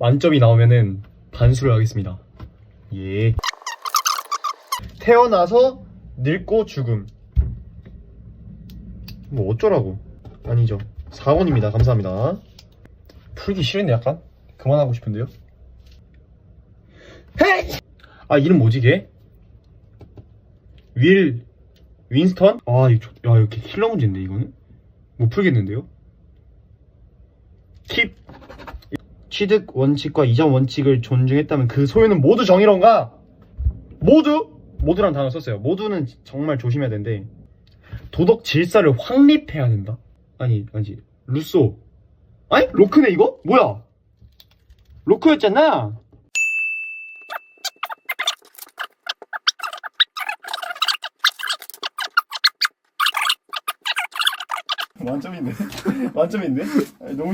만점이 나오면은 반수를 하겠습니다. 예. 태어나서 늙고 죽음. 뭐 어쩌라고? 아니죠. 4원입니다. 감사합니다. 풀기 싫은데 약간? 그만하고 싶은데요? 헤이! 아 이름 뭐지 걔? 윌 윈스턴? 아 이거 좋- 야 이렇게 킬러 문제인데 이거는? 못 풀겠는데요? 킵 취득 원칙과 이전 원칙을 존중했다면 그 소유는 모두 정의로운가? 모두? 모두란 단어 썼어요. 모두는 정말 조심해야 되는데 도덕 질서를 확립해야 된다. 아니 아니지 루소 아니 로크네 이거? 뭐야? 로크였잖아. 만점인데? 만점인데? 아니, 너무